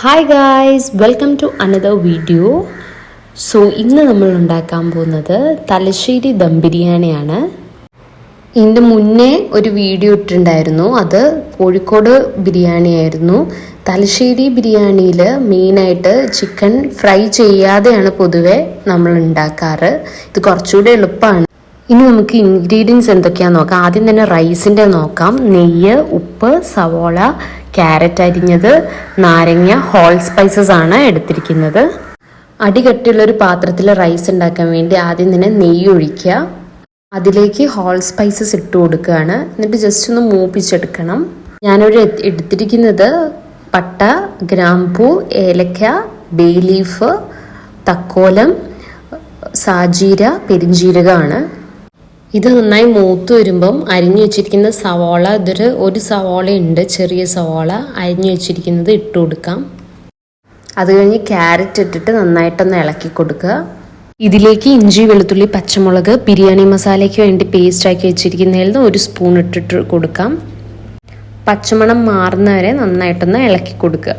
Hi guys welcome to another video so ഇന്ന് നമ്മൾ ഉണ്ടാക്കാൻ പോകുന്നത് തലശ്ശേരി ദം ബിരിയാണിയാണ്. ഇതിന്റെ മുന്നേ ഒരു വീഡിയോ ഇട്ടിട്ടുണ്ടായിരുന്നു. അത് കോഴിക്കോട് ബിരിയാണി ആയിരുന്നു. തലശ്ശേരി ബിരിയാണിയിൽ മെയിനായിട്ട് ചിക്കൻ ഫ്രൈ ചെയ്യാതെയാണ് പൊതുവെ നമ്മൾ ഉണ്ടാക്കാറ്. ഇത് കുറച്ചുകൂടെ എളുപ്പമാണ്. ഇനി നമുക്ക് ഇൻഗ്രീഡിയൻസ് എന്തൊക്കെയാണെന്ന് നോക്കാം. ആദ്യം തന്നെ റൈസിന്റെ നോക്കാം. നെയ്യ് ഉപ്പ് സവോള ക്യാരറ്റ് അരിഞ്ഞത് നാരങ്ങ ഹോൾ സ്പൈസസ് ആണ് എടുത്തിരിക്കുന്നത്. അടികട്ടിയുള്ള ഒരു പാത്രത്തിൽ റൈസ് ഉണ്ടാക്കാൻ വേണ്ടി ആദ്യം തന്നെ നെയ്യ് ഒഴിക്കുക. അതിലേക്ക് ഹോൾ സ്പൈസസ് ഇട്ട് കൊടുക്കുകയാണ്. എന്നിട്ട് ജസ്റ്റ് ഒന്ന് മൂപ്പിച്ചെടുക്കണം. ഞാനിവിടെ എട്- എടുത്തിരിക്കുന്നത് പട്ട ഗ്രാമ്പൂ ഏലക്ക ബേ ലീഫ് തക്കോലം സാജീര പെരിഞ്ജീരകമാണ് ഇത് നന്നായി മൂത്ത് വരുമ്പം അരിഞ്ഞു വെച്ചിരിക്കുന്ന സവാള ഇതൊരു ഒരു സവാള ഉണ്ട് ചെറിയ സവാള. അരിഞ്ഞു വെച്ചിരിക്കുന്നത് ഇട്ട് കൊടുക്കാം. അത് കഴിഞ്ഞ് ക്യാരറ്റ് ഇട്ടിട്ട് നന്നായിട്ടൊന്ന് ഇളക്കി കൊടുക്കുക. ഇതിലേക്ക് ഇഞ്ചി വെളുത്തുള്ളി പച്ചമുളക് ബിരിയാണി മസാലയ്ക്ക് വേണ്ടി പേസ്റ്റ് ആക്കി വെച്ചിരിക്കുന്നതിൽ നിന്ന് ഒരു സ്പൂൺ ഇട്ടിട്ട് കൊടുക്കാം. പച്ചമണം മാറുന്നവരെ നന്നായിട്ടൊന്ന് ഇളക്കി കൊടുക്കുക.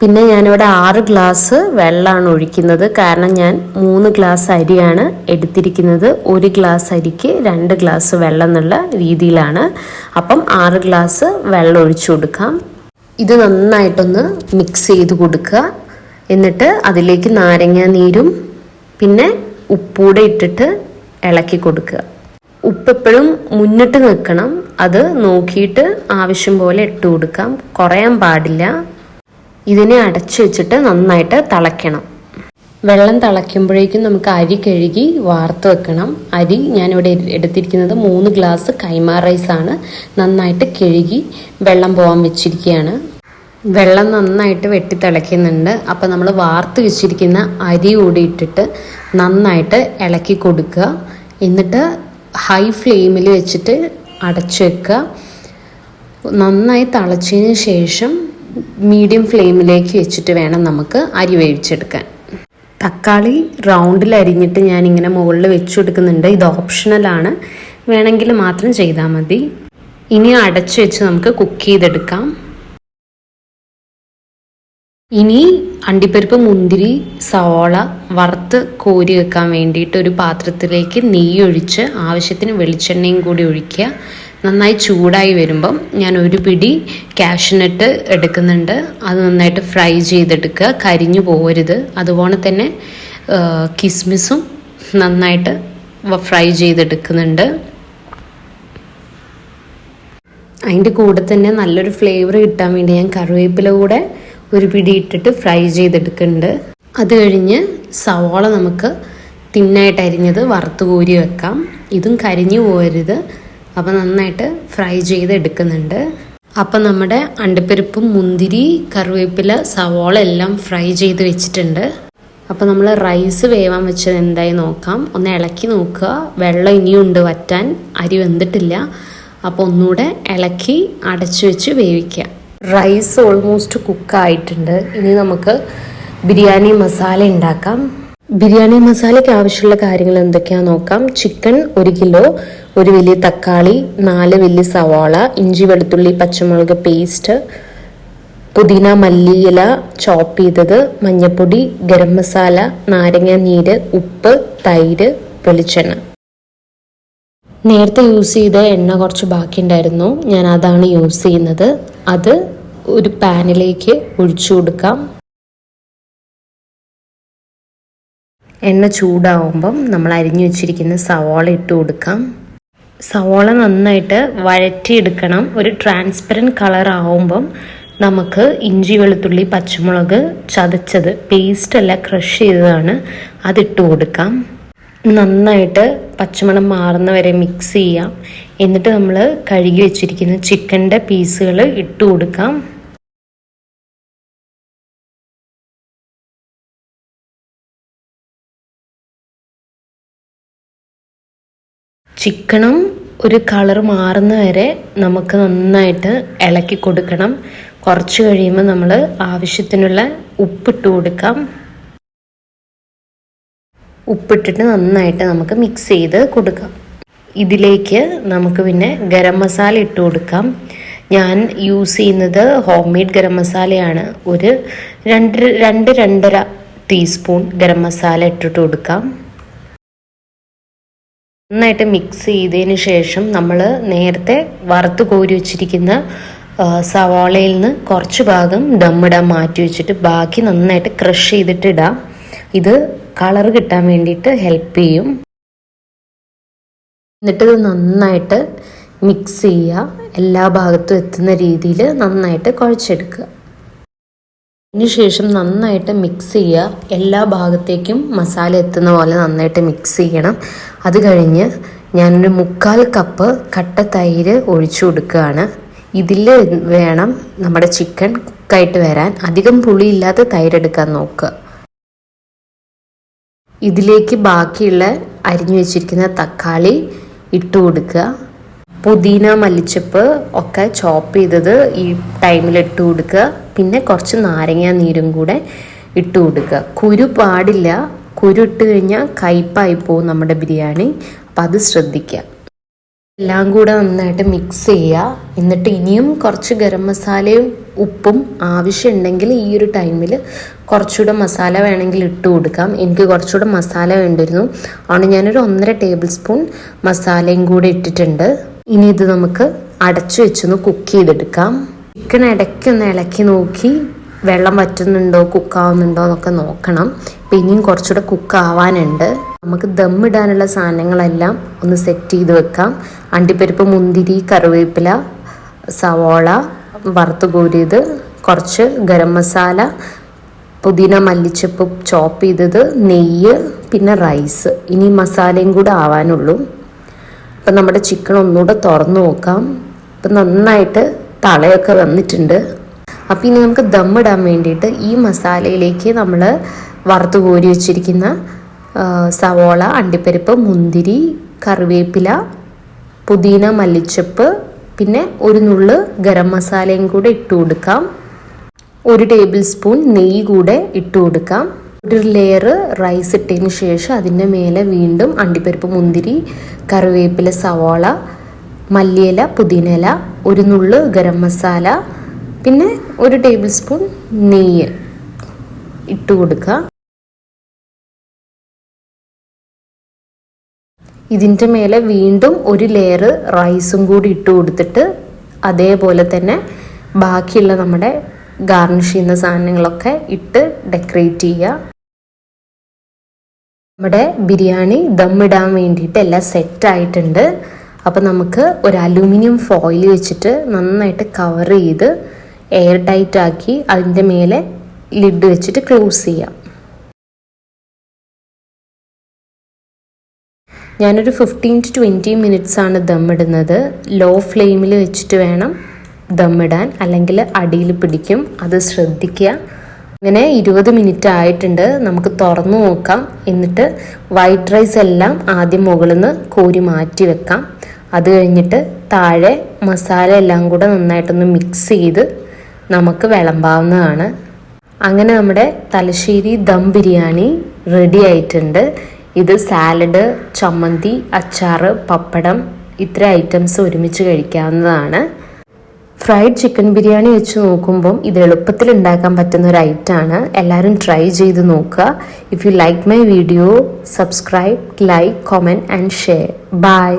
പിന്നെ ഞാനിവിടെ ആറ് ഗ്ലാസ് വെള്ളമാണ് ഒഴിക്കുന്നത്. കാരണം ഞാൻ മൂന്ന് ഗ്ലാസ് അരിയാണ് എടുത്തിരിക്കുന്നത്. ഒരു ഗ്ലാസ് അരിക്ക് രണ്ട് ഗ്ലാസ് വെള്ളം എന്നുള്ള രീതിയിലാണ്. അപ്പം ആറ് ഗ്ലാസ് വെള്ളം ഒഴിച്ചു കൊടുക്കാം. ഇത് നന്നായിട്ടൊന്ന് മിക്സ് ചെയ്ത് കൊടുക്കുക. എന്നിട്ട് അതിലേക്ക് നാരങ്ങ നീരും പിന്നെ ഉപ്പൂടെ ഇട്ടിട്ട് ഇളക്കി കൊടുക്കുക. ഉപ്പ് എപ്പോഴും മുന്നിട്ട് നിൽക്കണം. അത് നോക്കിയിട്ട് ആവശ്യം പോലെ ഇട്ട് കൊടുക്കാം. കുറയാൻ പാടില്ല. ഇതിനെ അടച്ചു വെച്ചിട്ട് നന്നായിട്ട് തിളയ്ക്കണം. വെള്ളം തിളയ്ക്കുമ്പോഴേക്കും നമുക്ക് അരി കഴുകി വാർത്ത് വെക്കണം. അരി ഞാനിവിടെ എടുത്തിരിക്കുന്നത് മൂന്ന് ഗ്ലാസ് കൈമാ ആണ്. നന്നായിട്ട് കഴുകി വെള്ളം പോകാൻ വെച്ചിരിക്കുകയാണ്. വെള്ളം നന്നായിട്ട് വെട്ടി തിളയ്ക്കുന്നുണ്ട്. അപ്പോൾ നമ്മൾ വാർത്ത് വെച്ചിരിക്കുന്ന അരി കൂടി ഇട്ടിട്ട് നന്നായിട്ട് ഇളക്കി കൊടുക്കുക. എന്നിട്ട് ഹൈ ഫ്ലെയിമിൽ വെച്ചിട്ട് അടച്ചു വെക്കുക. നന്നായി തിളച്ചതിന് ശേഷം മീഡിയം ഫ്ലെയിമിലേക്ക് വെച്ചിട്ട് വേണം നമുക്ക് അരി വേവിച്ചെടുക്കാൻ. തക്കാളി റൗണ്ടിൽ അരിഞ്ഞിട്ട് ഞാൻ ഇങ്ങനെ മുകളിൽ വെച്ചു കൊടുക്കുന്നുണ്ട് ഇത് ഓപ്ഷണലാണ് വേണമെങ്കിൽ മാത്രം ചെയ്താൽ മതി. ഇനി അടച്ചു വെച്ച് നമുക്ക് കുക്ക് ചെയ്തെടുക്കാം. ഇനി അണ്ടിപ്പരിപ്പ് മുന്തിരി സവോള വറുത്ത് കോരി വെക്കാൻ വേണ്ടിയിട്ട് ഒരു പാത്രത്തിലേക്ക് നെയ്യൊഴിച്ച് ആവശ്യത്തിന് വെളിച്ചെണ്ണയും കൂടി ഒഴിക്കുക. നന്നായി ചൂടായി വരുമ്പം ഞാൻ ഒരു പിടി കാഷ്നട്ട് എടുക്കുന്നുണ്ട്. അത് നന്നായിട്ട് ഫ്രൈ ചെയ്തെടുക്കുക. കരിഞ്ഞു പോകരുത് അതുപോലെ തന്നെ കിസ്മിസും നന്നായിട്ട് ഫ്രൈ ചെയ്തെടുക്കുന്നുണ്ട്. അതിന്റെ കൂടെ തന്നെ നല്ലൊരു ഫ്ലേവർ കിട്ടാൻ വേണ്ടി ഞാൻ കറിവേപ്പില കൂടെ ഒരു പിടി ഇട്ടിട്ട് ഫ്രൈ ചെയ്തെടുക്കുന്നുണ്ട്. അത് കഴിഞ്ഞ് സവാള നമുക്ക് തിന്നായിട്ട് അരിഞ്ഞത് വറുത്ത് കോരി വെക്കാം. ഇതും കരിഞ്ഞു പോകരുത് അപ്പം നന്നായിട്ട് ഫ്രൈ ചെയ്ത് എടുക്കുന്നുണ്ട് അപ്പം നമ്മുടെ അണ്ടിപ്പരിപ്പും മുന്തിരി കറിവേപ്പില സവോള എല്ലാം ഫ്രൈ ചെയ്ത് വെച്ചിട്ടുണ്ട്. അപ്പോൾ നമ്മൾ റൈസ് വേവാൻ വെച്ചത് എന്തായി നോക്കാം. ഒന്ന് ഇളക്കി നോക്കുക. വെള്ളം ഇനിയുണ്ട് വറ്റാൻ. അരി വെന്തിട്ടില്ല. അപ്പോൾ ഒന്നുകൂടെ ഇളക്കി അടച്ചു വെച്ച് വേവിക്കുക. റൈസ് ഓൾമോസ്റ്റ് കുക്കായിട്ടുണ്ട്. ഇനി നമുക്ക് ബിരിയാണി മസാല ഉണ്ടാക്കാം. ബിരിയാണി മസാലയ്ക്ക് ആവശ്യമുള്ള കാര്യങ്ങൾ എന്തൊക്കെയാ നോക്കാം. ചിക്കൻ ഒരു കിലോ ഒരു വലിയ തക്കാളി നാല് വലിയ സവാള ഇഞ്ചി വെളുത്തുള്ളി പച്ചമുളക് പേസ്റ്റ് പുതിന മല്ലിയില ചോപ്പ് ചെയ്തത് മഞ്ഞപ്പൊടി ഗരം മസാല നാരങ്ങ നീര് ഉപ്പ് തൈര് വെളിച്ചെണ്ണ. നേരത്തെ യൂസ് ചെയ്ത എണ്ണ കുറച്ച് ബാക്കിയുണ്ടായിരുന്നു. ഞാൻ അതാണ് യൂസ് ചെയ്യുന്നത്. അത് ഒരു പാനിലേക്ക് ഒഴിച്ചു കൊടുക്കാം. എണ്ണ ചൂടാവുമ്പം നമ്മൾ അരിഞ്ഞു വെച്ചിരിക്കുന്ന സവാള ഇട്ട് കൊടുക്കാം. സവാള നന്നായിട്ട് വഴറ്റിയെടുക്കണം. ഒരു ട്രാൻസ്പെറന്റ് കളർ ആവുമ്പം നമുക്ക് ഇഞ്ചി വെളുത്തുള്ളി പച്ചമുളക് ചതച്ചത് പേസ്റ്റല്ല ക്രഷ് ചെയ്തതാണ്. അതിട്ട് കൊടുക്കാം. നന്നായിട്ട് പച്ചമണം മാറുന്നവരെ മിക്സ് ചെയ്യാം. എന്നിട്ട് നമ്മൾ കഴുകി വെച്ചിരിക്കുന്ന ചിക്കന്റെ പീസുകൾ ഇട്ട് കൊടുക്കാം. ചിക്കനും ഒരു കളർ മാറുന്ന വരെ നമുക്ക് നന്നായിട്ട് ഇളക്കി കൊടുക്കണം. കുറച്ച് കഴിയുമ്പോൾ നമ്മൾ ആവശ്യത്തിനുള്ള ഉപ്പിട്ട് കൊടുക്കാം. ഉപ്പിട്ടിട്ട് നന്നായിട്ട് നമുക്ക് മിക്സ് ചെയ്ത് കൊടുക്കാം. ഇതിലേക്ക് നമുക്ക് പിന്നെ ഗരം മസാല ഇട്ട് കൊടുക്കാം. ഞാൻ യൂസ് ചെയ്യുന്നത് ഹോം മെയ്ഡ് ഗരം മസാലയാണ്. ഒരു രണ്ട് രണ്ട് രണ്ടര ടീസ്പൂൺ ഗരം മസാല ഇട്ടിട്ട് കൊടുക്കാം. നന്നായിട്ട് മിക്സ് ചെയ്തതിന് ശേഷം നമ്മൾ നേരത്തെ വറുത്ത് കോരി വെച്ചിരിക്കുന്ന സവാളയിൽ നിന്ന് കുറച്ച് ഭാഗം ദമ്മിടാൻ മാറ്റി വെച്ചിട്ട് ബാക്കി നന്നായിട്ട് ക്രഷ് ചെയ്തിട്ട് ഇടാം. ഇത് കളർ കിട്ടാൻ വേണ്ടിയിട്ട് ഹെൽപ്പ് ചെയ്യും. എന്നിട്ട് ഇത് നന്നായിട്ട് മിക്സ് ചെയ്യുക. എല്ലാ ഭാഗത്തും എത്തുന്ന രീതിയിൽ നന്നായിട്ട് കുഴച്ചെടുക്കുക. അതിനുശേഷം നന്നായിട്ട് മിക്സ് ചെയ്യുക. എല്ലാ ഭാഗത്തേക്കും മസാല എത്തുന്ന പോലെ നന്നായിട്ട് മിക്സ് ചെയ്യണം. അത് കഴിഞ്ഞ് ഞാനൊരു മുക്കാൽ കപ്പ് കട്ട തൈര് ഒഴിച്ചു കൊടുക്കുകയാണ്. ഇതിൽ വേണം നമ്മുടെ ചിക്കൻ കുക്കായിട്ട് വരാൻ. അധികം പുളിയില്ലാത്ത തൈരെടുക്കാൻ നോക്കുക. ഇതിലേക്ക് ബാക്കിയുള്ള അരിഞ്ഞു വെച്ചിരിക്കുന്ന തക്കാളി ഇട്ട് കൊടുക്കുക. പുതിന മല്ലിച്ചപ്പ് ഒക്കെ ചോപ്പ് ചെയ്തത് ഈ ടൈമിൽ ഇട്ട് കൊടുക്കുക. പിന്നെ കുറച്ച് നാരങ്ങ നീരും കൂടെ ഇട്ട് കൊടുക്കുക. കുരു പാടില്ല. കുരു ഇട്ട് കഴിഞ്ഞാൽ കയ്പായി പോകും നമ്മുടെ ബിരിയാണി. അപ്പം അത് ശ്രദ്ധിക്കുക. എല്ലാം കൂടെ നന്നായിട്ട് മിക്സ് ചെയ്യുക. എന്നിട്ട് ഇനിയും കുറച്ച് ഗരം മസാലയും ഉപ്പും ആവശ്യമുണ്ടെങ്കിൽ ഈ ഒരു ടൈമിൽ കുറച്ചുകൂടെ മസാല വേണമെങ്കിൽ ഇട്ട് കൊടുക്കാം. എനിക്ക് കുറച്ചുകൂടെ മസാല വേണ്ടിയിരുന്നു. അതുകൊണ്ട് ഞാനൊരു ഒന്നര ടേബിൾ സ്പൂൺ മസാലയും കൂടെ ഇട്ടിട്ടുണ്ട്. ഇനി ഇത് നമുക്ക് അടച്ചു വെച്ചൊന്ന് കുക്ക് ചെയ്തെടുക്കാം. ചിക്കൻ ഇടയ്ക്കൊന്ന് ഇളക്കി നോക്കി വെള്ളം വറ്റുന്നുണ്ടോ കുക്കാവുന്നുണ്ടോ എന്നൊക്കെ നോക്കണം. ഇപ്പം ഇനിയും കുറച്ചുകൂടെ കുക്കാവാനുണ്ട് നമുക്ക് ദമ്മിടാനുള്ള സാധനങ്ങളെല്ലാം ഒന്ന് സെറ്റ് ചെയ്ത് വെക്കാം. അണ്ടിപ്പരിപ്പ് മുന്തിരി കറിവേപ്പില സവോള വറുത്ത് കോരിയത് കുറച്ച് ഗരം മസാല പുതിന മല്ലിച്ചപ്പ് ചോപ്പ് ചെയ്തത് നെയ്യ് പിന്നെ റൈസ് ഇനി മസാലയും കൂടെ ആവാനുള്ളൂ. അപ്പം നമ്മുടെ ചിക്കൻ ഒന്നുകൂടെ തുറന്നു നോക്കാം. അപ്പം നന്നായിട്ട് തളയൊക്കെ വന്നിട്ടുണ്ട്. അപ്പം ഇനി നമുക്ക് ദമ്മിടാൻ വേണ്ടിയിട്ട് ഈ മസാലയിലേക്ക് നമ്മൾ വറുത്ത് കോരി വെച്ചിരിക്കുന്ന സവോള അണ്ടിപ്പരിപ്പ് മുന്തിരി കറിവേപ്പില പുതിന മല്ലിച്ചപ്പ് പിന്നെ ഒരു നുള്ള് ഗരം മസാലയും കൂടെ ഇട്ട് കൊടുക്കാം. ഒരു ടേബിൾ സ്പൂൺ നെയ്യ് കൂടെ ഇട്ട് കൊടുക്കാം. ഒരു ലെയർ റൈസ് ഇട്ടതിന് ശേഷം അതിന്റെ മേലെ വീണ്ടും അണ്ടിപ്പരിപ്പ് മുന്തിരി കറിവേപ്പില സവാള മല്ലിയില പുതിനയില ഒരു നുള്ള് ഗരം മസാല പിന്നെ ഒരു ടേബിൾ സ്പൂൺ നെയ്യ് ഇട്ട് കൊടുക്കുക. ഇതിന്റെ മേലെ വീണ്ടും ഒരു ലെയർ റൈസും കൂടി ഇട്ട് കൊടുത്തിട്ട് അതേപോലെ തന്നെ ബാക്കിയുള്ള നമ്മുടെ ഗാർണിഷ് ചെയ്യുന്ന സാധനങ്ങളൊക്കെ ഇട്ട് ഡെക്കറേറ്റ് ചെയ്യുക. നമ്മുടെ ബിരിയാണി ദമ്മിടാൻ വേണ്ടിയിട്ട് എല്ലാം സെറ്റായിട്ടുണ്ട് അപ്പോൾ നമുക്ക് ഒരു അലൂമിനിയം ഫോയിൽ വെച്ചിട്ട് നന്നായിട്ട് കവർ ചെയ്ത് എയർ ടൈറ്റ് ആക്കി അതിന്റെ മേലെ ലിഡ് വെച്ചിട്ട് ക്ലോസ് ചെയ്യാം. ഞാനൊരു ഫിഫ്റ്റീൻ ടു ട്വന്റി മിനിറ്റ്സ് ആണ് ദമ്മിടുന്നത്. ലോ ഫ്ലെയിമിൽ വെച്ചിട്ട് വേണം ദമ്മിടാൻ. അല്ലെങ്കിൽ അടിയിൽ പിടിക്കും. അത് ശ്രദ്ധിക്കുക. അങ്ങനെ ഇരുപത് മിനിറ്റ് ആയിട്ടുണ്ട്. നമുക്ക് തുറന്നു നോക്കാം. എന്നിട്ട് വൈറ്റ് റൈസ് എല്ലാം ആദ്യം മുകളിൽ നിന്ന് കോരി മാറ്റി വെക്കാം. അത് കഴിഞ്ഞിട്ട് താഴെ മസാല എല്ലാം കൂടെ നന്നായിട്ടൊന്ന് മിക്സ് ചെയ്ത് നമുക്ക് വിളമ്പാവുന്നതാണ്. അങ്ങനെ നമ്മുടെ തലശ്ശേരി ദം ബിരിയാണി റെഡി ആയിട്ടുണ്ട്. ഇത് സാലഡ് ചമ്മന്തി അച്ചാറ് പപ്പടം ഇത്ര ഐറ്റംസ് ഒരുമിച്ച് കഴിക്കാവുന്നതാണ്. ഫ്രൈഡ് ചിക്കൻ ബിരിയാണി വെച്ച് നോക്കുമ്പം ഇത് എളുപ്പത്തിൽ ഉണ്ടാക്കാൻ പറ്റുന്ന ഒരു ഐറ്റമാണ്. എല്ലാവരും ട്രൈ ചെയ്ത് നോക്കുക. If you like my video subscribe like comment and share bye